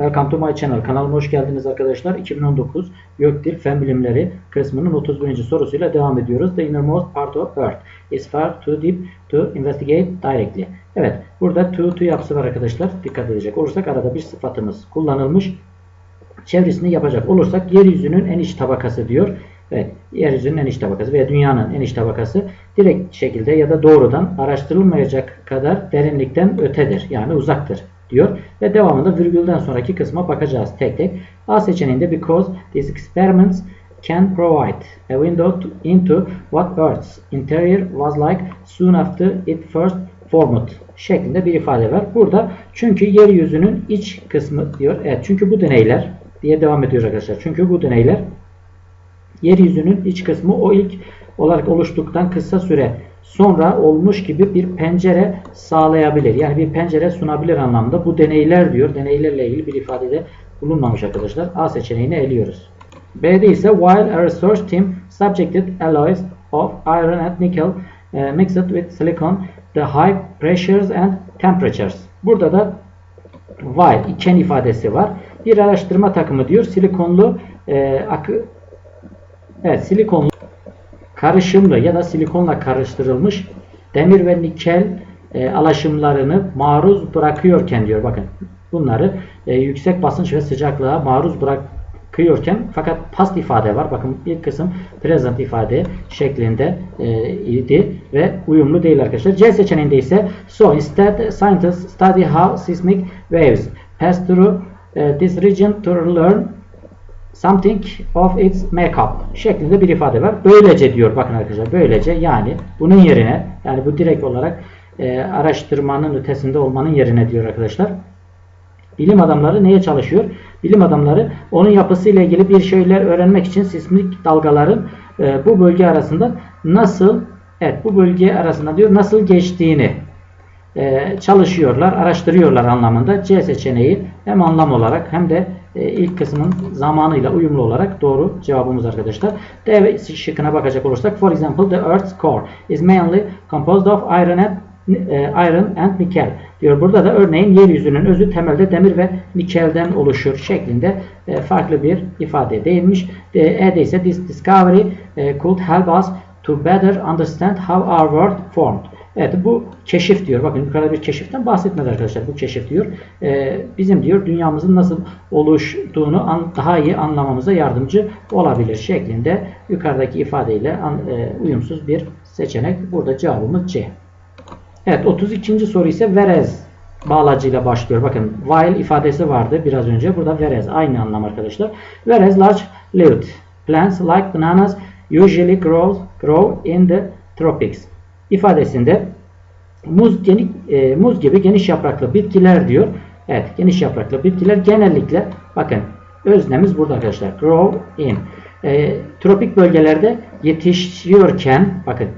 Welcome to my channel. Kanalıma hoş geldiniz arkadaşlar. 2019 Gökdil Fen Bilimleri kısmının 31. sorusuyla devam ediyoruz. The innermost part of Earth is far too deep to investigate directly. Evet, burada to to yapısı var arkadaşlar. Dikkat edecek olursak arada bir sıfatımız kullanılmış. Çevresini yapacak olursak yeryüzünün en iç tabakası diyor. Evet, yeryüzünün en iç tabakası veya dünyanın en iç tabakası direkt şekilde ya da doğrudan araştırılmayacak kadar derinlikten ötedir. Yani uzaktır diyor. Ve devamında virgülden sonraki kısma bakacağız tek tek. A seçeneğinde because these experiments can provide a window to, into what Earth's interior was like soon after it first formed şeklinde bir ifade var. Burada çünkü yeryüzünün iç kısmı diyor. Evet çünkü bu deneyler diye devam ediyor arkadaşlar. Çünkü bu deneyler yeryüzünün iç kısmı o ilk olarak oluştuktan kısa süre sonra olmuş gibi bir pencere sağlayabilir. Yani bir pencere sunabilir anlamda. Bu deneyler diyor. Deneylerle ilgili bir ifadede bulunmamış arkadaşlar. A seçeneğini eliyoruz. B'de ise while a research team subjected alloys of iron and nickel uh, mixed with silicon the high pressures and temperatures. Burada da while iken ifadesi var. Bir araştırma takımı diyor silikonlu e, akı Evet silikonlu karışımlı ya da silikonla karıştırılmış demir ve nikel e, alaşımlarını maruz bırakıyorken diyor bakın bunları e, yüksek basınç ve sıcaklığa maruz bırakıyorken fakat past ifade var. Bakın bir kısım present ifade şeklinde e, idi ve uyumlu değil arkadaşlar. C seçeneğinde ise so instead scientists study how seismic waves pass through uh, this region to learn something of its makeup şeklinde bir ifade var. Böylece diyor bakın arkadaşlar böylece yani bunun yerine yani bu direkt olarak e, araştırmanın ötesinde olmanın yerine diyor arkadaşlar. Bilim adamları neye çalışıyor? Bilim adamları onun yapısıyla ilgili bir şeyler öğrenmek için sismik dalgaların e, bu bölge arasında nasıl evet bu bölge arasında diyor nasıl geçtiğini e, çalışıyorlar, araştırıyorlar anlamında. C seçeneği hem anlam olarak hem de ilk kısmın zamanıyla uyumlu olarak doğru cevabımız arkadaşlar. D şıkkına bakacak olursak for example the earth's core is mainly composed of iron and e, iron and nickel diyor. Burada da örneğin yeryüzünün özü temelde demir ve nikelden oluşur şeklinde e, farklı bir ifade değinmiş. E'de ise this discovery could help us to better understand how our world formed. Evet bu keşif diyor. Bakın yukarıda bir keşiften bahsetmedi arkadaşlar. Bu keşif diyor. Ee, bizim diyor dünyamızın nasıl oluştuğunu an, daha iyi anlamamıza yardımcı olabilir şeklinde yukarıdaki ifadeyle an, e, uyumsuz bir seçenek. Burada cevabımız C. Evet 32. soru ise whereas bağlacıyla başlıyor. Bakın while ifadesi vardı biraz önce. Burada whereas aynı anlam arkadaşlar. Whereas large lived plants like bananas usually grow, grow in the tropics ifadesinde muz, geni, e, muz gibi geniş yapraklı bitkiler diyor. Evet geniş yapraklı bitkiler genellikle bakın öznemiz burada arkadaşlar. Grow in. E, tropik bölgelerde yetişiyorken bakın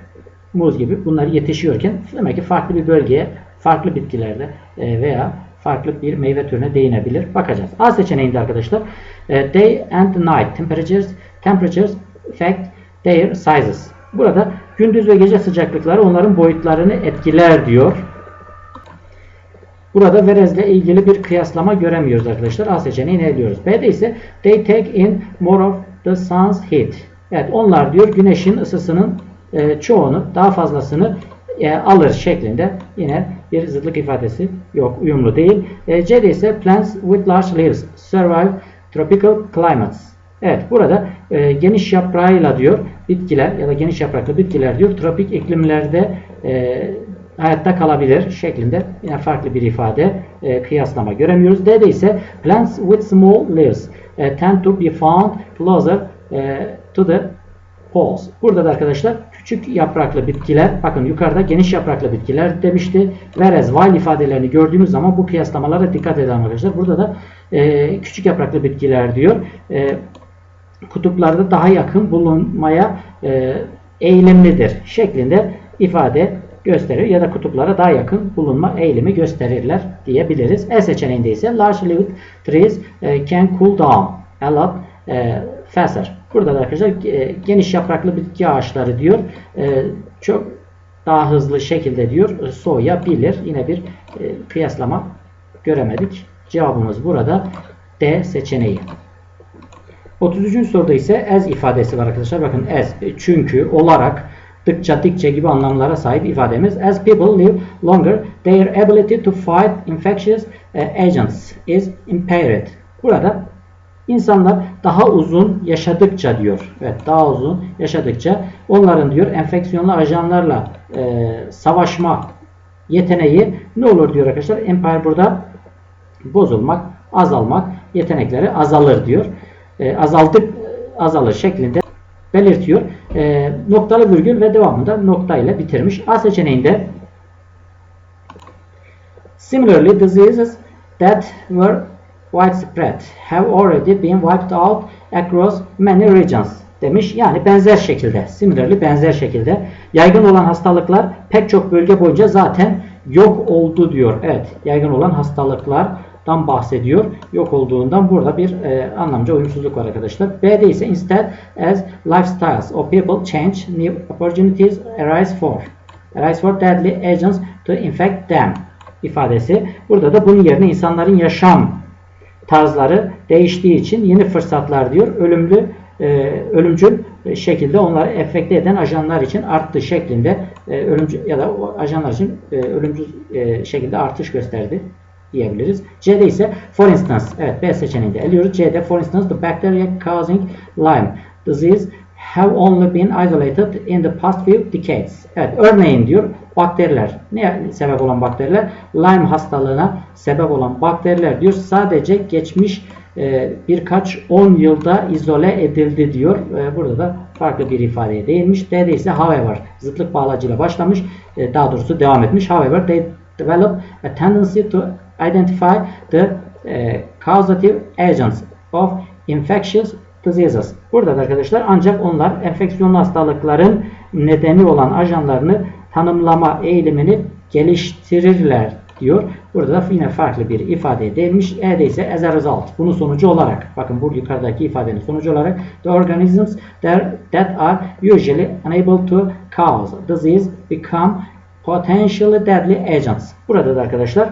muz gibi bunlar yetişiyorken demek ki farklı bir bölgeye farklı bitkilerde e, veya farklı bir meyve türüne değinebilir. Bakacağız. A seçeneğinde arkadaşlar e, day and night temperatures temperatures affect their sizes. Burada gündüz ve gece sıcaklıkları onların boyutlarını etkiler diyor. Burada verezle ilgili bir kıyaslama göremiyoruz arkadaşlar. A seçeneğini eliyoruz. B'de ise they take in more of the sun's heat. Evet onlar diyor güneşin ısısının e, çoğunu daha fazlasını e, alır şeklinde yine bir zıtlık ifadesi yok uyumlu değil. E, C'de ise plants with large leaves survive tropical climates. Evet burada e, geniş yaprağıyla diyor bitkiler ya da geniş yapraklı bitkiler diyor tropik iklimlerde e, hayatta kalabilir şeklinde yine farklı bir ifade e, kıyaslama göremiyoruz. D'de ise plants with small leaves e, tend to be found closer e, to the poles. Burada da arkadaşlar küçük yapraklı bitkiler bakın yukarıda geniş yapraklı bitkiler demişti. Whereas while ifadelerini gördüğümüz zaman bu kıyaslamalara dikkat edelim arkadaşlar. Burada da e, küçük yapraklı bitkiler diyor. E, kutuplarda daha yakın bulunmaya eğilimlidir şeklinde ifade gösterir ya da kutuplara daha yakın bulunma eğilimi gösterirler diyebiliriz. E seçeneğinde ise large lived trees e, can cool down a lot e, faster. Burada da arkadaşlar e, geniş yapraklı bitki ağaçları diyor çok daha hızlı şekilde diyor soğuyabilir. Yine bir kıyaslama göremedik. Cevabımız burada D seçeneği. 33. soruda ise as ifadesi var arkadaşlar. Bakın as çünkü olarak dıkça dikçe gibi anlamlara sahip ifademiz. As people live longer, their ability to fight infectious eh, agents is impaired. Burada insanlar daha uzun yaşadıkça diyor. Evet daha uzun yaşadıkça onların diyor enfeksiyonlu ajanlarla e, savaşma yeteneği ne olur diyor arkadaşlar. Empire burada bozulmak, azalmak, yetenekleri azalır diyor. E, azaldık azalır şeklinde belirtiyor. E, noktalı virgül ve devamında nokta ile bitirmiş. A seçeneğinde Similarly, diseases that were widespread have already been wiped out across many regions demiş. Yani benzer şekilde, similarly benzer şekilde yaygın olan hastalıklar pek çok bölge boyunca zaten yok oldu diyor. Evet, yaygın olan hastalıklardan bahsediyor. Yok olduğundan burada bir e, anlamca uyumsuzluk var arkadaşlar. B'de ise instead as lifestyles of people change, new opportunities arise for. Arise for deadly agents to infect them ifadesi. Burada da bunun yerine insanların yaşam tarzları değiştiği için yeni fırsatlar diyor. Ölümlü e, ölümcül şekilde onları enfekte eden ajanlar için arttı şeklinde e, ölümcül ya da ajanlar için e, ölümcül e, şekilde artış gösterdi diyebiliriz. C'de ise for instance evet B seçeneğinde eliyoruz. C'de for instance the bacteria causing Lyme disease have only been isolated in the past few decades. Evet, örneğin diyor bakteriler. Ne sebep olan bakteriler? Lyme hastalığına sebep olan bakteriler diyor. Sadece geçmiş e, birkaç 10 yılda izole edildi diyor. E, burada da farklı bir ifadeye değinmiş. D'de ise however zıtlık bağlacıyla başlamış. E, daha doğrusu devam etmiş. However they develop a tendency to identify the e, causative agents of infectious diseases. Burada da arkadaşlar ancak onlar enfeksiyonlu hastalıkların nedeni olan ajanlarını tanımlama eğilimini geliştirirler diyor. Burada da yine farklı bir ifadeye değinmiş. E'de ise as a result. Bunun sonucu olarak. Bakın bu yukarıdaki ifadenin sonucu olarak the organisms that are usually unable to cause disease become potentially deadly agents. Burada da arkadaşlar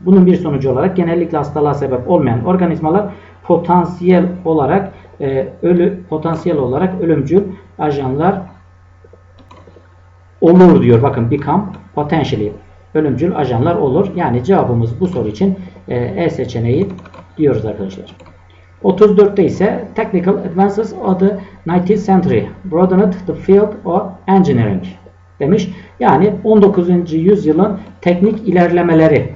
bunun bir sonucu olarak genellikle hastalığa sebep olmayan organizmalar potansiyel olarak e, ölü potansiyel olarak ölümcül ajanlar olur diyor. Bakın become potentially ölümcül ajanlar olur. Yani cevabımız bu soru için e, E seçeneği diyoruz arkadaşlar. 34'te ise Technical Advances of the 19th Century broadened the field of engineering demiş. Yani 19. yüzyılın teknik ilerlemeleri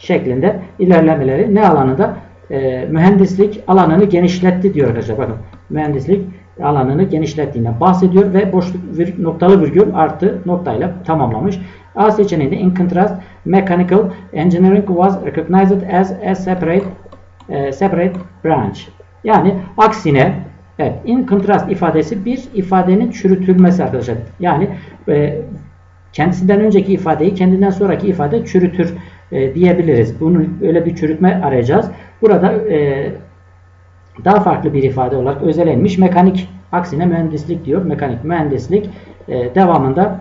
şeklinde ilerlemeleri ne alanında? E, mühendislik alanını genişletti diyor arkadaşlar. Bakın mühendislik alanını genişlettiğinden bahsediyor ve boşluk vir, noktalı virgül artı noktayla tamamlamış. A seçeneğinde in contrast mechanical engineering was recognized as a separate e, separate branch. Yani aksine evet in contrast ifadesi bir ifadenin çürütülmesi arkadaşlar. Yani e, kendisinden önceki ifadeyi kendinden sonraki ifade çürütür e, diyebiliriz. Bunu öyle bir çürütme arayacağız. Burada e, daha farklı bir ifade olarak özelenmiş mekanik aksine mühendislik diyor. Mekanik mühendislik e, devamında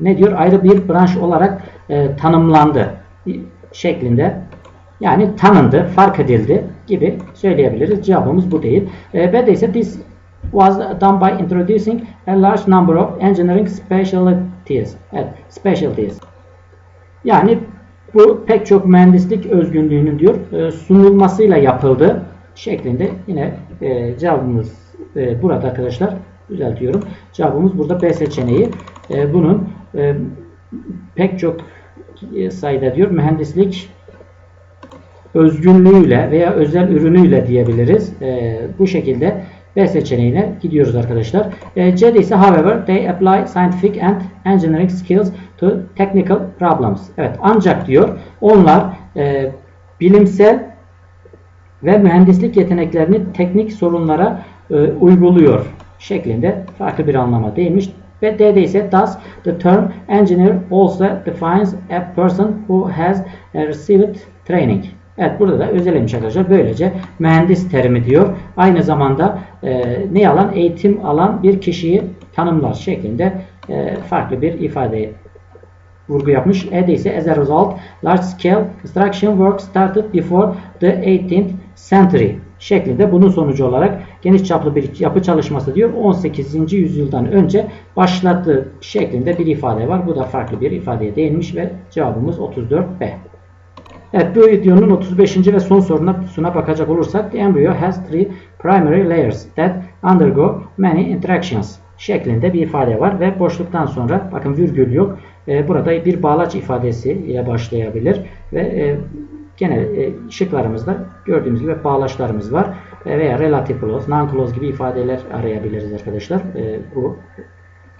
ne diyor? Ayrı bir branş olarak e, tanımlandı şeklinde yani tanındı, fark edildi gibi söyleyebiliriz. Cevabımız bu değil. E, B'de ise this was done by introducing a large number of engineering specialties. Evet, specialties. Yani bu pek çok mühendislik özgünlüğünün diyor e, sunulmasıyla yapıldı şeklinde yine e, cevabımız e, burada arkadaşlar düzeltiyorum. Cevabımız burada B seçeneği. Bunun pek çok sayıda diyor mühendislik özgünlüğüyle veya özel ürünüyle diyebiliriz. Bu şekilde B seçeneğine gidiyoruz arkadaşlar. E, C'de ise however they apply scientific and engineering skills to technical problems. Evet ancak diyor onlar e, bilimsel ve mühendislik yeteneklerini teknik sorunlara e, uyguluyor şeklinde farklı bir anlama değinmiş. Ve D'de ise thus the term engineer also defines a person who has received training. Evet burada da özellemiş arkadaşlar. Böylece mühendis terimi diyor. Aynı zamanda e, ne alan? Eğitim alan bir kişiyi tanımlar şeklinde e, farklı bir ifade vurgu yapmış. E'de ise as a result large scale construction work started before the 18th century şeklinde bunun sonucu olarak geniş çaplı bir yapı çalışması diyor 18. yüzyıldan önce başlattığı şeklinde bir ifade var. Bu da farklı bir ifadeye değinmiş ve cevabımız 34B. Evet bu videonun 35. ve son soruna bakacak olursak the embryo has three primary layers that undergo many interactions şeklinde bir ifade var ve boşluktan sonra bakın virgül yok. E, burada bir bağlaç ifadesi ile başlayabilir ve e, genel e, şıklarımızda gördüğümüz gibi bağlaçlarımız var e, veya relative clause, non-clause gibi ifadeler arayabiliriz arkadaşlar. E, bu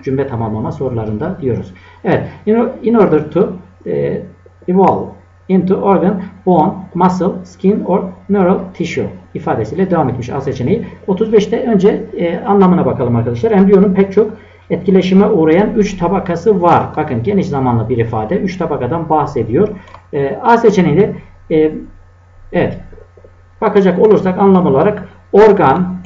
cümle tamamlama sorularında diyoruz. Evet, in, in order to e, evolve into organ, bone, muscle, skin or neural tissue ifadesiyle devam etmiş A seçeneği. 35'te önce e, anlamına bakalım arkadaşlar. Embriyonun pek çok etkileşime uğrayan 3 tabakası var. Bakın geniş zamanlı bir ifade. 3 tabakadan bahsediyor. E, A seçeneği e, evet bakacak olursak anlam olarak organ,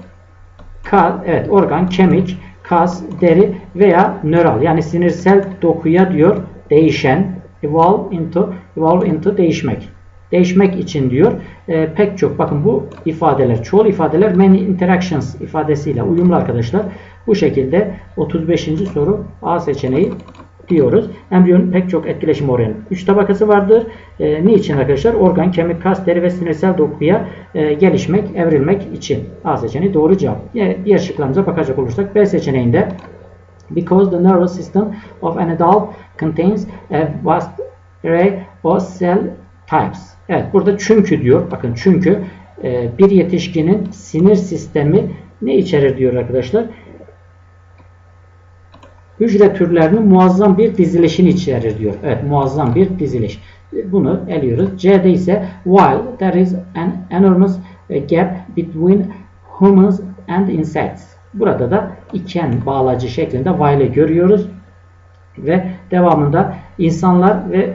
kas, evet organ, kemik, kas, deri veya nöral yani sinirsel dokuya diyor değişen evolve into evolve into değişmek. Değişmek için diyor. E, pek çok bakın bu ifadeler, çoğul ifadeler many interactions ifadesiyle uyumlu arkadaşlar. Bu şekilde 35. soru A seçeneği diyoruz. Embriyonun pek çok etkileşim uğrayan 3 tabakası vardır. E, niçin arkadaşlar? Organ, kemik, kas, deri ve sinirsel dokuya e, gelişmek, evrilmek için. A seçeneği doğru cevap. E, diğer şıklarımıza bakacak olursak B seçeneğinde because the nervous system of an adult contains a vast array of cell types. Evet burada çünkü diyor. Bakın çünkü e, bir yetişkinin sinir sistemi ne içerir diyor arkadaşlar? Hücre türlerinin muazzam bir dizilişini içerir diyor. Evet muazzam bir diziliş. Bunu eliyoruz. C'de ise while there is an enormous gap between humans and insects. Burada da iken bağlacı şeklinde while'i görüyoruz. Ve devamında insanlar ve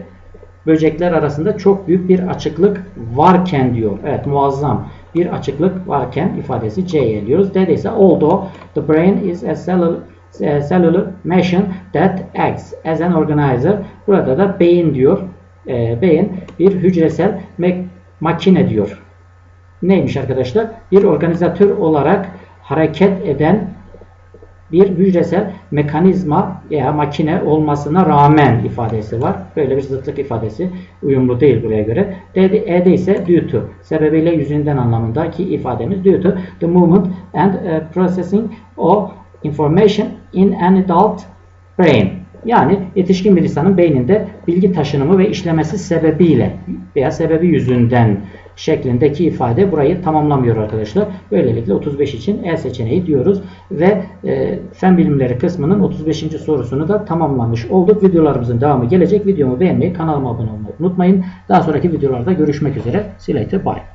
böcekler arasında çok büyük bir açıklık varken diyor. Evet muazzam bir açıklık varken ifadesi C'ye eliyoruz. D'de ise although the brain is a cellular, cellular machine that acts as an organizer. Burada da beyin diyor. E, beyin bir hücresel makine diyor. Neymiş arkadaşlar? Bir organizatör olarak hareket eden bir hücresel mekanizma veya makine olmasına rağmen ifadesi var. Böyle bir zıtlık ifadesi uyumlu değil buraya göre. D'de, E'de ise due to sebebiyle yüzünden anlamındaki ifademiz due to the movement and uh, processing of information in an adult brain. Yani yetişkin bir insanın beyninde bilgi taşınımı ve işlemesi sebebiyle veya sebebi yüzünden şeklindeki ifade burayı tamamlamıyor arkadaşlar. Böylelikle 35 için E seçeneği diyoruz ve e, fen bilimleri kısmının 35. sorusunu da tamamlamış olduk. Videolarımızın devamı gelecek. Videomu beğenmeyi, kanalıma abone olmayı unutmayın. Daha sonraki videolarda görüşmek üzere. See. Bye.